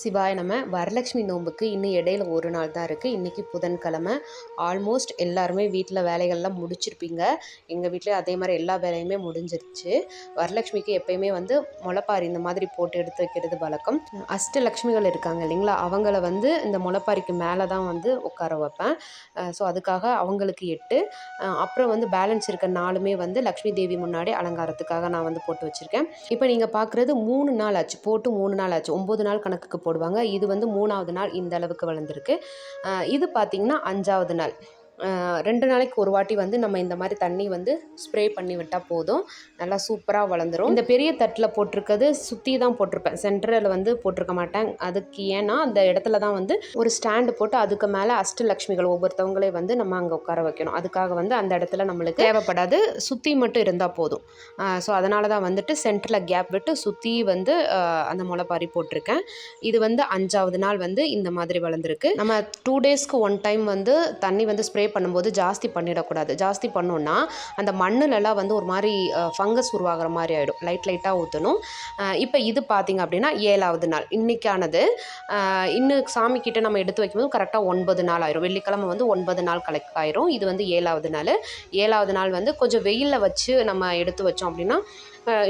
சிவாய நம்ம வரலட்சுமி நோன்புக்கு இன்னும் இடையில ஒரு நாள் தான் இருக்குது இன்றைக்கி புதன்கிழமை. ஆல்மோஸ்ட் எல்லாருமே வீட்டில் வேலைகள்லாம் முடிச்சிருப்பீங்க. எங்கள் வீட்டில் அதே மாதிரி எல்லா வேலையுமே முடிஞ்சிருச்சு. வரலட்சுமிக்கு எப்பயுமே வந்து முளைப்பாரி இந்த மாதிரி போட்டு எடுத்து வைக்கிறது வழக்கம். அஷ்டலக்ஷ்மிகள் இருக்காங்க இல்லைங்களா? அவங்கள வந்து இந்த முளைப்பாரிக்கு மேலே தான் வந்து உட்கார வைப்பேன். ஸோ அதுக்காக அவங்களுக்கு எட்டு. அப்புறம் வந்து பேலன்ஸ் இருக்க நாளுமே வந்து லக்ஷ்மி தேவி முன்னாடி அலங்காரத்துக்காக நான் வந்து போட்டு வச்சுருக்கேன். இப்போ நீங்கள் பார்க்குறது மூணு நாள் ஆச்சு. போட்டு மூணு நாள் ஆச்சு. ஒம்பது நாள் கணக்குக்கு போடுவாங்க. இது வந்து மூணாவது நாள் இந்த அளவுக்கு வளர்ந்துருக்கு. இது பார்த்திங்கன்னா அஞ்சாவது நாள். ரெண்டு நாளைக்கு ஒரு வாட்டி வந்து நம்ம இந்த மாதிரி தண்ணி வந்து ஸ்ப்ரே பண்ணி விட்டால் போதும். நல்லா சூப்பராக வளர்ந்துரும். இந்த பெரிய தட்டில் போட்டிருக்கிறது சுற்றி தான் போட்டிருப்பேன். சென்டரில் வந்து போட்டிருக்க மாட்டேன். அதுக்கு ஏன்னா அந்த இடத்துல தான் வந்து ஒரு ஸ்டாண்டு போட்டு அதுக்கு மேலே அஷ்டலக்ஷ்மிகள் ஒவ்வொருத்தவங்களே வந்து நம்ம அங்கே உட்கார வைக்கணும். அதுக்காக வந்து அந்த இடத்துல நம்மளுக்கு தேவைப்படாது. சுற்றி மட்டும் இருந்தால் போதும். ஸோ அதனால தான் வந்துட்டு சென்டரில் கேப் விட்டு சுற்றி வந்து அந்த முளைப்பாரி போட்டிருக்கேன். இது வந்து அஞ்சாவது நாள் வந்து இந்த மாதிரி வளர்ந்துருக்கு. நம்ம டூ டேஸ்க்கு ஒன் டைம் வந்து தண்ணி வந்து ஸ்ப்ரே பண்ணும்போது ஜாஸ்தி பண்ணிடக்கூடாது. ஜாஸ்தி பண்ணோன்னா அந்த மண்ணுலலாம் வந்து ஒரு மாதிரி ஃபங்கஸ் உருவாகிற மாதிரி ஆகிடும் லைட் லைட்டாக ஊற்றணும் இப்போ இது பார்த்திங்க அப்படின்னா ஏழாவது நாள். இன்றைக்கானது இன்னும் சாமிக்கிட்ட நம்ம எடுத்து வைக்கும்போது கரெக்டாக ஒன்பது நாள் ஆயிரும். வெள்ளிக்கிழமை வந்து ஒன்பது நாள் கலெக்ட் ஆயிரும். இது வந்து ஏழாவது நாள். ஏழாவது நாள் வந்து கொஞ்சம் வெயிலில் வச்சு நம்ம எடுத்து வச்சோம் அப்படின்னா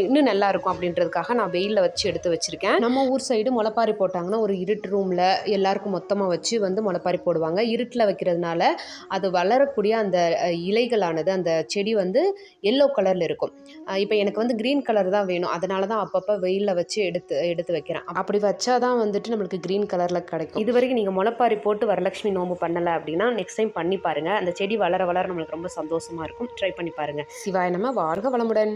இன்னும் நல்லா இருக்கும் அப்படின்றதுக்காக நான் வெயிலில் வச்சு எடுத்து வச்சுருக்கேன். நம்ம ஊர் சைடு முளைப்பாரி போட்டாங்கன்னா ஒரு இருட்டு ரூமில் எல்லாருக்கும் மொத்தமாக வச்சு வந்து முளைப்பாரி போடுவாங்க. இருட்டில் வைக்கிறதுனால அது வளரக்கூடிய அந்த இலைகளானது அந்த செடி வந்து எல்லோ கலரில் இருக்கும். இப்போ எனக்கு வந்து க்ரீன் கலர் தான் வேணும். அதனால தான் அப்பப்போ வெயிலில் வச்சு எடுத்து எடுத்து வைக்கிறேன். அப்படி வச்சா தான் வந்துட்டு நம்மளுக்கு க்ரீன் கலரில் கிடைக்கும். இது வரைக்கும் நீங்கள் முளைப்பாரி போட்டு வரலட்சுமி நோம்பு பண்ணலை அப்படின்னா நெக்ஸ்ட் டைம் பண்ணி பாருங்கள் அந்த செடி வளர வளர நம்மளுக்கு ரொம்ப சந்தோஷமாக இருக்கும். ட்ரை பண்ணி பாருங்கள் சிவாய நம்ம வாழ்க வளமுடன்.